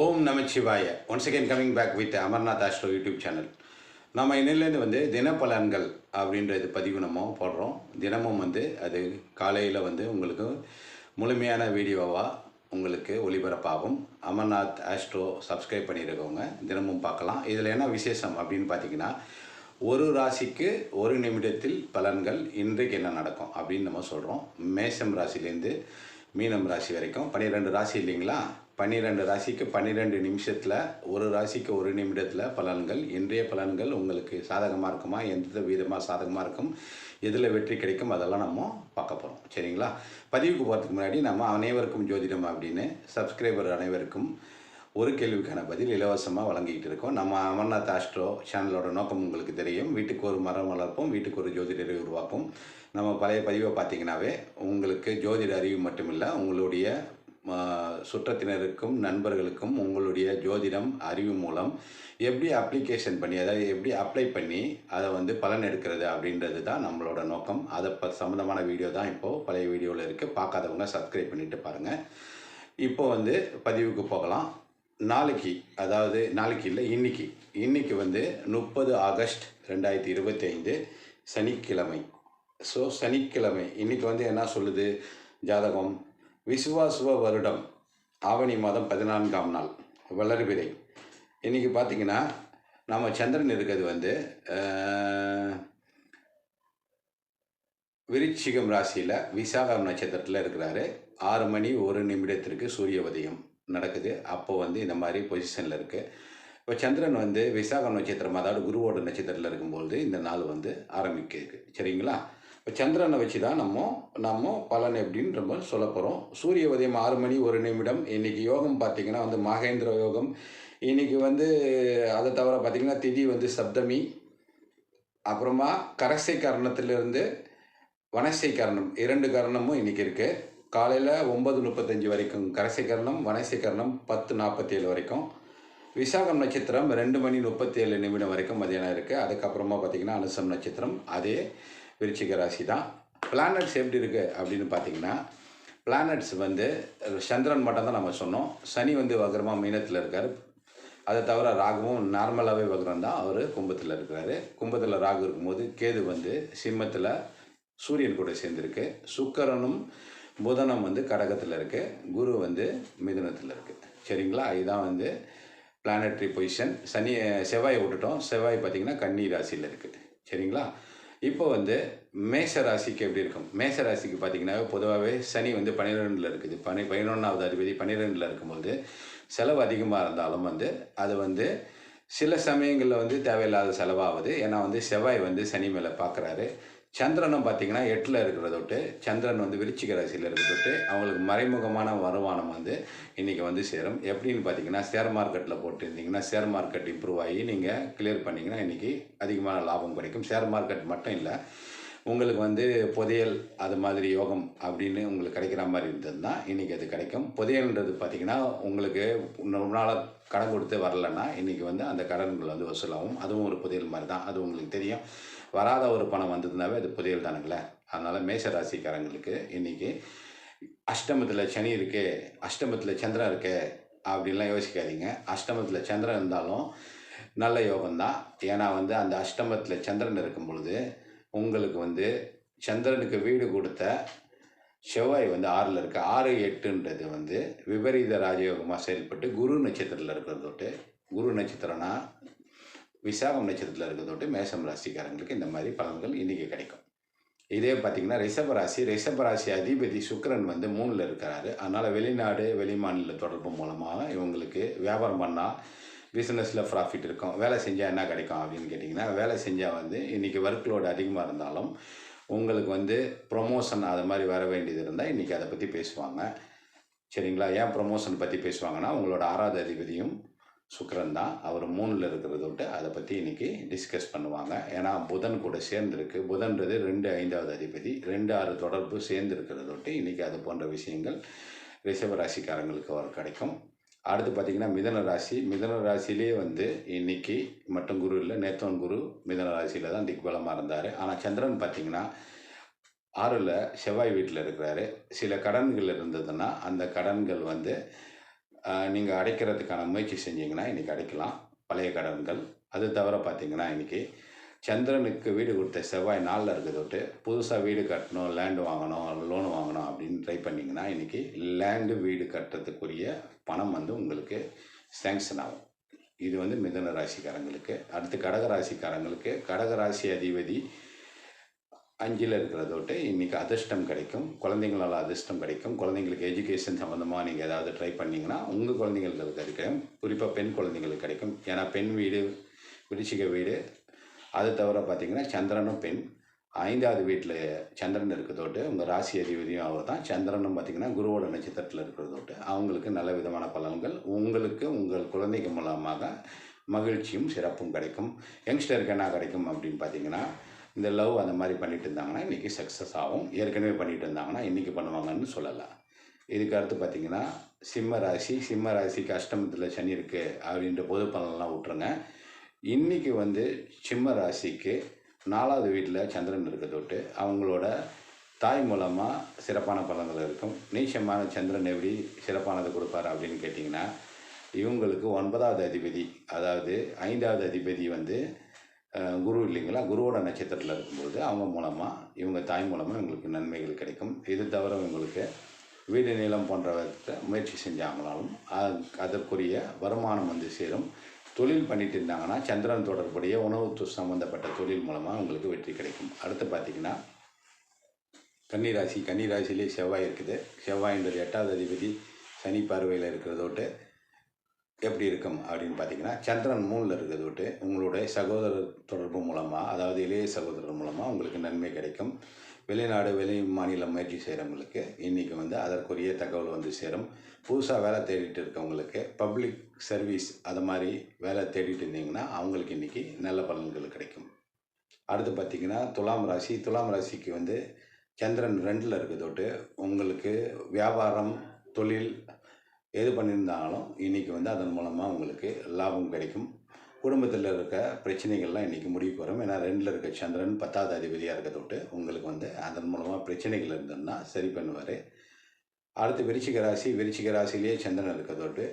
Om Namachivaya. Once again coming back with Amarnath astro YouTube channel நம்ம இன்னிலேருந்து வந்து தினப்பலன்கள் அப்படின்றது பதிவு நம்ம போடுறோம். தினமும் வந்து அது காலையில் வந்து உங்களுக்கு முழுமையான வீடியோவாக உங்களுக்கு ஒளிபரப்பாகும். அமர்நாத் ஆஸ்ட்ரோ சப்ஸ்கிரைப் பண்ணியிருக்கவங்க தினமும் பார்க்கலாம். இதில் என்ன விசேஷம் அப்படின்னு பார்த்தீங்கன்னா ஒரு ராசிக்கு ஒரு நிமிடத்தில் பலன்கள் இன்றைக்கு என்ன நடக்கும் அப்படின்னு நம்ம சொல்கிறோம் மேஷம் ராசிலேருந்து மீனம் ராசி வரைக்கும். பன்னிரெண்டு ராசி இல்லைங்களா? பன்னிரெண்டு ராசிக்கு பன்னிரெண்டு நிமிஷத்தில் ஒரு ராசிக்கு ஒரு நிமிடத்தில் பலன்கள் இன்றைய பலன்கள் உங்களுக்கு சாதகமாக இருக்குமா? எந்த விதமாக சாதகமாக இருக்கும்? எதில் வெற்றி கிடைக்கும்? அதெல்லாம் நம்ம பார்க்க போகிறோம் சரிங்களா? பதிவுக்கு போகிறதுக்கு முன்னாடி நம்ம அனைவருக்கும் ஜோதிடம் அப்படின்னு சப்ஸ்கிரைபர் அனைவருக்கும் ஒரு கேள்விக்கான பதில் இலவசமாக வழங்கிக்கிட்டு இருக்கோம். நம்ம அமர்நாத் ஆஸ்ட்ரோ சேனலோட நோக்கம் உங்களுக்கு தெரியும். வீட்டுக்கு ஒரு மரம் வளர்ப்போம் வீட்டுக்கு ஒரு ஜோதிடரை உருவாக்கும். நம்ம பழைய பதிவை பார்த்தீங்கன்னாவே உங்களுக்கு ஜோதிட அறிவு மட்டுமில்லை உங்களுடைய சுற்றத்தினருக்கும் நண்பர்களுக்கும் உங்களுடைய ஜோதிடம் அறிவு மூலம் எப்படி அப்ளிகேஷன் பண்ணி அதாவது எப்படி அப்ளை பண்ணி அதை வந்து பலன் எடுக்கிறது அப்படின்றது தான் நம்மளோட நோக்கம். அதை ப சம்மந்தமான வீடியோ தான் இப்போது பழைய வீடியோவில் இருக்குது பார்க்காதவங்க சப்ஸ்கிரைப் பண்ணிவிட்டு பாருங்கள் இப்போ வந்து பதிவுக்கு போகலாம். நாளைக்கு அதாவது நாளைக்கு இல்லை இன்னைக்கு. இன்றைக்கி வந்து முப்பது ஆகஸ்ட் ரெண்டாயிரத்தி இருபத்தி ஐந்து சனிக்கிழமை. ஸோ சனிக்கிழமை. இன்னைக்கு வந்து என்ன சொல்லுது? ஜாதகம். விசுவாசுவ வருடம். ஆவணி மாதம் பதினான்காம் நாள் வளர்பிறை. இன்றைக்கி பார்த்தீங்கன்னா நம்ம சந்திரன் இருக்கிறது வந்து விருச்சிகம் ராசியில் விசாகம் நட்சத்திரத்தில் இருக்கிறாரு. ஆறு மணி ஒரு நிமிடத்திற்கு சூரிய உதயம் நடக்குது. அப்போ வந்து இந்த மாதிரி பொசிஷனில் இருக்குது இப்போ சந்திரன் வந்து விசாகம் நட்சத்திரம் அதாவது குருவோட நட்சத்திரத்தில் இருக்கும்பொழுது இந்த நாள் வந்து ஆரம்பிக்கிறது சரிங்களா? இப்போ சந்திரனை வச்சு தான் நம்ம நம்ம பலன் எப்படின்னு நம்ம சொல்ல போகிறோம் சூரிய உதயம் ஆறு மணி ஒரு நிமிடம். இன்னைக்கு யோகம் பார்த்தீங்கன்னா வந்து மகேந்திர யோகம். இன்னைக்கு வந்து அதை தவிர பார்த்திங்கன்னா திதி வந்து சப்தமி. அப்புறமா கரசை கரணத்திலிருந்து வனசை கரணம். இரண்டு கரணமும் இன்னைக்கு இருக்குது காலையில் ஒம்பது முப்பத்தஞ்சு வரைக்கும் கரசை கரணம் வனசை கரணம் பத்து நாற்பத்தேழு வரைக்கும். விசாகம் நட்சத்திரம் ரெண்டு மணி முப்பத்தி ஏழு நிமிடம் வரைக்கும் மதியானம் இருக்குது அதுக்கப்புறமா பார்த்தீங்கன்னா அனுசம் நட்சத்திரம். அதே விருச்சிக ராசி தான். பிளானட்ஸ் எப்படி இருக்குது அப்படின்னு பார்த்தீங்கன்னா பிளானட்ஸ் வந்து சந்திரன் மட்டும் தான் நம்ம சொன்னோம். சனி வந்து வக்ரமாக மீனத்தில் இருக்கார். அதை தவிர ராகுவும் நார்மலாகவே வக்ரம் தான். அவர் கும்பத்தில் இருக்கிறாரு. கும்பத்தில் ராகு இருக்கும்போது கேது வந்து சிம்மத்தில் சூரியன் கூட சேர்ந்துருக்கு. சுக்கரனும் புதனம் வந்து கடகத்தில் இருக்குது குரு வந்து மிதுனத்தில் இருக்குது சரிங்களா? இதுதான் வந்து பிளானட்ரி பொசிஷன் சனி செவ்வாயை விட்டுட்டோம். செவ்வாய் பார்த்தீங்கன்னா கன்னி ராசியில் இருக்குது சரிங்களா? இப்போ வந்து மேஷ ராசிக்கு எப்படி இருக்கும்? மேஷ ராசிக்கு பார்த்தீங்கன்னா பொதுவாகவே சனி வந்து பன்னிரெண்டில் இருக்குது. பனி பதினொன்றாவது அதிபதி பன்னிரெண்டில் இருக்கும்போது செலவு அதிகமாக இருந்தாலும் வந்து அது வந்து சில சமயங்களில் வந்து தேவையில்லாத செலவாகுது ஏன்னா வந்து செவ்வாய் வந்து சனி மேலே பார்க்குறாரு சந்திரனும் பார்த்தீங்கன்னா எட்டில் இருக்கிறதொட்டு சந்திரன் வந்து விருச்சிக ராசியில் இருக்கிறதொட்டு அவங்களுக்கு மறைமுகமான வருமானம் வந்து இன்றைக்கி வந்து சேரும். எப்படின்னு பார்த்தீங்கன்னா ஷேர் மார்க்கெட்டில் போட்டிருந்தீங்கன்னா ஷேர் மார்க்கெட் இம்ப்ரூவ் ஆகி நீங்கள் கிளியர் பண்ணிங்கன்னா இன்றைக்கி அதிகமான லாபம் கிடைக்கும். ஷேர் மார்க்கெட் மட்டும் இல்லை உங்களுக்கு வந்து புதையல் அது மாதிரி யோகம் அப்படின்னு உங்களுக்கு கிடைக்கிற மாதிரி இருந்ததுன்னா இன்றைக்கி அது கிடைக்கும். புதையல்ன்றது பார்த்திங்கன்னா உங்களுக்கு ரொம்ப நாளாக கடன் கொடுத்து வரலன்னா இன்றைக்கி வந்து அந்த கடன்கள் வந்து வசூலாகும். அதுவும் ஒரு புதையல் மாதிரி தான் அது உங்களுக்கு தெரியும். வராத ஒரு பணம் வந்ததுனாவே அது புதையல் தானுங்களே. அதனால் மேஷ ராசிக்காரங்களுக்கு இன்றைக்கி அஷ்டமத்தில் சனி இருக்கே அஷ்டமத்தில் சந்திரன் இருக்கே அப்படின்லாம் யோசிக்காதீங்க. அஷ்டமத்தில் சந்திரன் இருந்தாலும் நல்ல யோகம்தான். ஏன்னா வந்து அந்த அஷ்டமத்தில் சந்திரன் இருக்கும் பொழுது உங்களுக்கு வந்து சந்திரனுக்கு வீடு கொடுத்த செவ்வாய் வந்து ஆறில் இருக்க. ஆறு எட்டுன்றது வந்து விபரீத ராஜயோகமாக செயல்பட்டு குரு நட்சத்திரத்தில் இருக்கிறதோட்டு குரு நட்சத்திரம்னா விசாகம் நட்சத்திரத்தில் இருக்கிறதோட்டு மேசம் ராசிக்காரங்களுக்கு இந்த மாதிரி பலன்கள் இன்றைக்கி கிடைக்கும். இதே பார்த்தீங்கன்னா ரிஷபராசி ரிஷபராசி அதிபதி சுக்கிரன் வந்து மூணில் இருக்கிறாரு. அதனால் வெளிநாடு வெளிமாநில தொடர்பு மூலமாக இவங்களுக்கு வியாபாரம் பண்ணால் பிஸ்னஸில் ப்ராஃபிட் இருக்கும். வேலை செஞ்சால் என்ன கிடைக்கும் அப்படின்னு கேட்டிங்கன்னா வேலை செஞ்சால் வந்து இன்றைக்கி ஒர்க் லோடு அதிகமாக இருந்தாலும் உங்களுக்கு வந்து ப்ரொமோஷன் அது மாதிரி வர வேண்டியது இருந்தால் இன்றைக்கி அதை பற்றி பேசுவாங்க. சரிங்களா? ஏன் ப்ரொமோஷன் பற்றி பேசுவாங்கன்னா உங்களோட ஆறாவது அதிபதியும் சுக்கரன் தான். அவர் மூணில் இருக்கிறத விட்டு அதை பற்றி இன்றைக்கி டிஸ்கஸ் பண்ணுவாங்க. ஏன்னா புதன் கூட சேர்ந்துருக்கு. புதன்றது ரெண்டு ஐந்தாவது அதிபதி ரெண்டு ஆறு தொடர்பு சேர்ந்து இருக்கிறத விட்டு இன்றைக்கி அது போன்ற விஷயங்கள் ரிஷப ராசிக்காரங்களுக்கு அவர் கிடைக்கும். அடுத்து பார்த்திங்கன்னா மிதன ராசி. மிதன ராசியிலே வந்து இன்னைக்கு மட்டும் குரு இல்லை நேத்தவன் குரு மிதன ராசியில் தான் திக்பலமாக இருந்தார். ஆனால் சந்திரன் பார்த்திங்கன்னா ஆறில் செவ்வாய் வீட்டில் இருக்கிறாரு. சில கடன்கள் இருந்ததுன்னா அந்த கடன்கள் வந்து நீங்கள் அடைக்கிறதுக்கான முயற்சி செஞ்சீங்கன்னா இன்றைக்கி அடைக்கலாம். பழைய கடன்கள். அது தவிர பார்த்தீங்கன்னா இன்றைக்கி சந்திரனுக்கு வீடு கொடுத்த செவ்வாய் நாளில் இருக்கிறதொட்டு புதுசாக வீடு கட்டணும் லேண்டு வாங்கணும் லோன் வாங்கணும் அப்படின்னு ட்ரை பண்ணிங்கன்னா இன்றைக்கி லேண்டு வீடு கட்டுறதுக்குரிய பணம் வந்து உங்களுக்கு சேங்ஷன் ஆகும். இது வந்து மிதன ராசிக்காரங்களுக்கு. அடுத்து கடக ராசிக்காரங்களுக்கு. கடக ராசி அதிபதி அஞ்சில் இருக்கிறத விட்டு இன்றைக்கி அதிர்ஷ்டம் கிடைக்கும். குழந்தைங்களால் அதிர்ஷ்டம் கிடைக்கும். குழந்தைங்களுக்கு எஜுகேஷன் சம்மந்தமாக நீங்கள் ஏதாவது ட்ரை பண்ணிங்கன்னா உங்கள் குழந்தைங்களுக்கு கிடைக்கும். குறிப்பாக பெண் குழந்தைங்களுக்கு கிடைக்கும். ஏன்னா பெண் வீடு விருச்சிக வீடு அது தவிர பார்த்தீங்கன்னா சந்திரனும் பெண். ஐந்தாவது வீட்டில் சந்திரன் இருக்கிறதோட்டு உங்கள் ராசி அதிபதியும் அவர் தான். சந்திரனும் பார்த்தீங்கன்னா குருவோட நட்சத்திரத்தில் இருக்கிறதோட்டு அவங்களுக்கு நல்ல விதமான பலன்கள். உங்களுக்கு உங்கள் குழந்தைக்கு மூலமாக மகிழ்ச்சியும் சிறப்பும் கிடைக்கும். யங்ஸ்டருக்கு என்ன கிடைக்கும் அப்படின்னு பார்த்தீங்கன்னா இந்த லவ் அந்த மாதிரி பண்ணிட்டு இருந்தாங்கன்னா இன்றைக்கி சக்ஸஸ் ஆகும். ஏற்கனவே பண்ணிட்டு இருந்தாங்கன்னா இன்றைக்கி பண்ணுவாங்கன்னு சொல்லலாம். இதுக்கு அடுத்து பார்த்தீங்கன்னா சிம்ம ராசி. சிம்ம ராசிக்கு அஷ்டமத்தில் சனி இருக்குது அப்படின்ற பொது பலன்லாம் விட்ருங்க இன்றைக்கி வந்து சிம்ம ராசிக்கு நாலாவது வீட்டில் சந்திரன் இருக்க தொட்டு அவங்களோட தாய் மூலமாக சிறப்பான பலன்கள் இருக்கும். நீச்சமான சந்திரன் எப்படி சிறப்பானது கொடுப்பாரு அப்படின்னு கேட்டிங்கன்னா இவங்களுக்கு ஒன்பதாவது அதிபதி அதாவது ஐந்தாவது அதிபதி வந்து குரு இல்லைங்களா? குருவோட நட்சத்திரத்தில் இருக்கும்போது அவங்க மூலமாக இவங்க தாய் மூலமாக இவங்களுக்கு நன்மைகள் கிடைக்கும். இது தவிர இவங்களுக்கு வீடு நிலம் போன்றவற்றை முயற்சி செஞ்சாங்களாலும் அதற்குரிய வருமானம் வந்து சேரும். தொழில் பண்ணிட்டு இருந்தாங்கன்னா சந்திரன் தொடர்புடைய உணவு சம்மந்தப்பட்ட சம்பந்தப்பட்ட தொழில் மூலமாக உங்களுக்கு வெற்றி கிடைக்கும். அடுத்து பார்த்தீங்கன்னா கன்னிராசி கன்னிராசிலே செவ்வாய் இருக்குது. செவ்வாயின்றது எட்டாவது அதிபதி சனி பார்வையில் இருக்கிறதோட்டு எப்படி இருக்கும் அப்படின்னு பார்த்தீங்கன்னா சந்திரன் மூணில் இருக்கிறதோட்டு உங்களுடைய சகோதரர் தொடர்பு மூலமாக அதாவது இளைய சகோதரர் மூலமாக உங்களுக்கு நன்மை கிடைக்கும். வெளிநாடு வெளி மாநிலம் முயற்சி செய்கிறவங்களுக்கு இன்றைக்கி வந்து அதற்குரிய தகவல் வந்து சேரும். புதுசாக வேலை தேடிட்டு இருக்கவங்களுக்கு பப்ளிக் சர்வீஸ் அது மாதிரி வேலை தேடிட்டு இருந்தீங்கன்னா அவங்களுக்கு இன்றைக்கி நல்ல பலன்கள் கிடைக்கும். அடுத்து பார்த்தீங்கன்னா துலாம் ராசி துலாம் ராசிக்கு வந்து சந்திரன் ரெண்டில் இருக்கிறதோட்டு உங்களுக்கு வியாபாரம் தொழில் எது பண்ணியிருந்தாலும் இன்றைக்கி வந்து அதன் மூலமாக உங்களுக்கு லாபம் கிடைக்கும். குடும்பத்தில் இருக்க பிரச்சனைகள்லாம் இன்றைக்கி முடிவுக்கு வரும். ஏன்னா ரெண்டில் இருக்க சந்திரன் பத்தாவது அதிபதியாக இருக்கிறத விட்டு உங்களுக்கு வந்து அதன் மூலமாக பிரச்சனைகள் இருந்ததுன்னா சரி பண்ணுவார். அடுத்து விருச்சிக ராசி விருச்சிக ராசிலேயே சந்திரன் இருக்கிறதோட்டு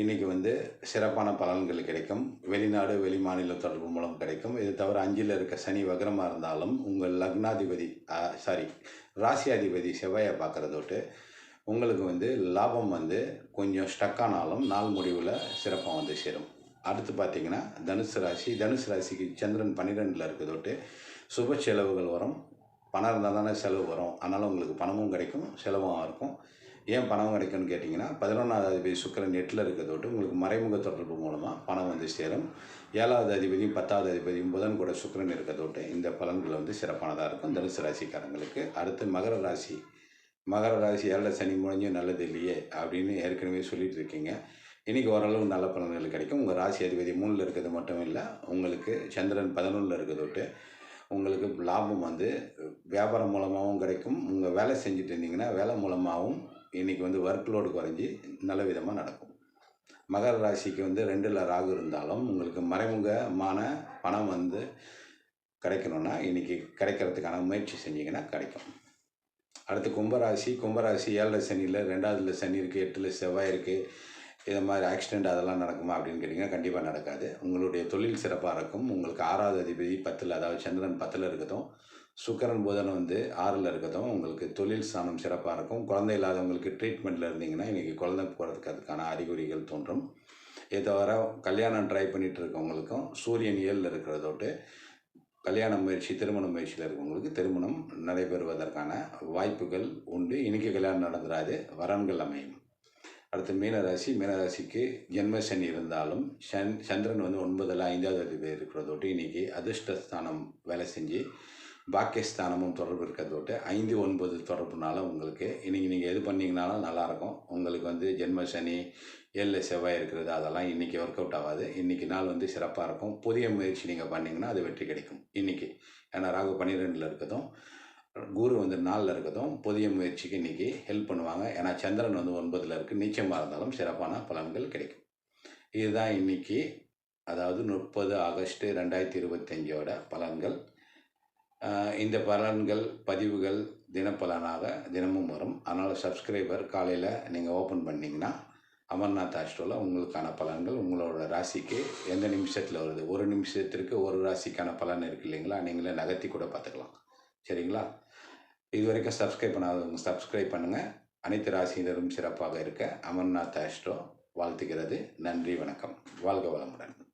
இன்றைக்கி வந்து சிறப்பான பலன்கள் கிடைக்கும். வெளிநாடு வெளி மாநில தொடர்பு மூலம் கிடைக்கும். இது தவிர அஞ்சில் இருக்க சனி வக்ரமாக இருந்தாலும் உங்கள் லக்னாதிபதி சாரி ராசியாதிபதி செவ்வாயை பார்க்குறதோட்டு உங்களுக்கு வந்து லாபம் வந்து கொஞ்சம் ஸ்டக் ஆனாலும் நாள் முடிவில் சிறப்பாக வந்து சேரும். அடுத்து பார்த்தீங்கன்னா தனுசு ராசி. தனுசு ராசிக்கு சந்திரன் பன்னிரெண்டில் இருக்கிறதோட்டு சுப செலவுகள் வரும். பணம் இருந்தால் தானே செலவு வரும். அதனால் உங்களுக்கு பணமும் கிடைக்கும் செலவும் இருக்கும். ஏன் பணம் கிடைக்கும்னு கேட்டிங்கன்னா பதினொன்றாவது அதிபதி சுக்கரன் எட்டில் இருக்கிறதோட்டு உங்களுக்கு மறைமுக தொடர்பு மூலமாக பணம் வந்து சேரும். ஏழாவது அதிபதியும் பத்தாவது அதிபதியும் புதன் கூட சுக்கிரன் இருக்கிறதோட்டு இந்த பலன்கள் வந்து சிறப்பானதாக இருக்கும் தனுசு ராசிக்காரங்களுக்கு. அடுத்து மகர ராசி. மகர ராசி ஏழை சனி முடிஞ்சும் நல்லது இல்லையே அப்படின்னு ஏற்கனவே சொல்லிட்டு இருக்கீங்க. இன்றைக்கி ஓரளவு நல்ல பலன்கள் கிடைக்கும். உங்கள் ராசி அதிபதி மூணில் இருக்கிறது மட்டும் இல்லை உங்களுக்கு சந்திரன் பதினொன்றில் இருக்கிறதோட்டு உங்களுக்கு லாபம் வந்து வியாபாரம் மூலமாகவும் கிடைக்கும். உங்கள் வேலை செஞ்சுட்டு இருந்தீங்கன்னா வேலை மூலமாகவும் இன்றைக்கி வந்து ஒர்க் லோடு குறைஞ்சி நல்ல விதமாக நடக்கும். மகர ராசிக்கு வந்து ரெண்டில் ராகு இருந்தாலும் உங்களுக்கு மறைமுகமான பணம் வந்து கிடைக்கணும்னா இன்றைக்கி கிடைக்கிறதுக்கான முயற்சி செஞ்சிங்கன்னா கிடைக்கும். அடுத்து கும்பராசி. கும்பராசி ஏழரை சனியில் ரெண்டாவதுல சனி இருக்குது எட்டில் செவ்வாய் இருக்குது இது மாதிரி ஆக்சிடெண்ட் அதெல்லாம் நடக்குமா அப்படின்னு கேட்டிங்கன்னா கண்டிப்பாக நடக்காது. உங்களுடைய தொழில் சிறப்பாக இருக்கும். உங்களுக்கு ஆறாவது அதிபதி பத்தில் அதாவது சந்திரன் பத்தில் இருக்கட்டும் சுக்கரன் புதன் வந்து ஆறில் இருக்கட்டும் உங்களுக்கு தொழில் ஸ்தானம் சிறப்பாக இருக்கும். குழந்தை இல்லாதவங்களுக்கு ட்ரீட்மெண்ட்டில் இருந்தீங்கன்னா இன்றைக்கி குழந்தை போகிறதுக்கு அதுக்கான அறிகுறிகள் தோன்றும். இதை தவிர கல்யாணம் ட்ரை பண்ணிகிட்டு இருக்கவங்களுக்கும் சூரியன் ஏழில் இருக்கிறதோட்டு கல்யாண முயற்சி திருமண முயற்சியில் இருக்கவங்களுக்கு திருமணம் நடைபெறுவதற்கான வாய்ப்புகள் உண்டு. இன்றைக்கி கல்யாணம் நடந்துடாது வரன்கள் அமையும். அடுத்து மீனராசி மீனராசிக்கு ஜென்ம சனி இருந்தாலும் சன் சந்திரன் வந்து ஒன்பதில் ஐந்தாவது அதிபதி இருக்கிறதோட்டு இன்றைக்கி அதிர்ஷ்டஸ்தானம் வேலை செஞ்சு பாக்கியஸ்தானமும் தொடர்பு இருக்கிறதோட்டு ஐந்து ஒன்பது தொடர்புனால உங்களுக்கு இன்றைக்கி நீங்கள் எது பண்ணிங்கனாலும் நல்லாயிருக்கும். உங்களுக்கு வந்து ஜென்ம சனி ஏழில் செவ்வாய் இருக்கிறது அதெல்லாம் இன்றைக்கி ஒர்க் அவுட் ஆகாது. இன்றைக்கி நாள் வந்து சிறப்பாக இருக்கும். புதிய முயற்சி நீங்கள் பண்ணிங்கன்னா அது வெற்றி கிடைக்கும் இன்றைக்கி ஏன்னா ராகு பன்னிரெண்டில் இருக்கதும் குரு வந்து நாளில் இருக்கிறதும் புதிய முயற்சிக்கு இன்றைக்கி ஹெல்ப் பண்ணுவாங்க. ஏன்னா சந்திரன் வந்து ஒன்பதில் இருக்குது நீச்சமாக இருந்தாலும் சிறப்பான பலன்கள் கிடைக்கும். இதுதான் இன்றைக்கி அதாவது முப்பது ஆகஸ்ட்டு ரெண்டாயிரத்தி இருபத்தஞ்சோட பலன்கள். இந்த பலன்கள் பதிவுகள் தினப்பலனாக தினமும் வரும். அதனால் சப்ஸ்கிரைபர் காலையில் நீங்கள் ஓப்பன் பண்ணிங்கன்னா அமர்நாத் ஆஸ்ட்ரோவில் உங்களுக்கான பலன்கள் உங்களோட ராசிக்கு எந்த நிமிஷத்தில் வருது? ஒரு நிமிஷத்திற்கு ஒரு ராசிக்கான பலன் இருக்கு இல்லைங்களா? நீங்களே நகர்த்தி கூட பார்த்துக்கலாம். சரிங்களா? இதுவரைக்கும் சப்ஸ்கிரைப் பண்ணாதவங்க சப்ஸ்கிரைப் பண்ணுங்கள் அனைத்து ராசியினரும் சிறப்பாக இருக்க. அமர்நாத் ஆஷ்டோ வாழ்த்துகிறது. நன்றி வணக்கம். வாழ்க வளமுடன்.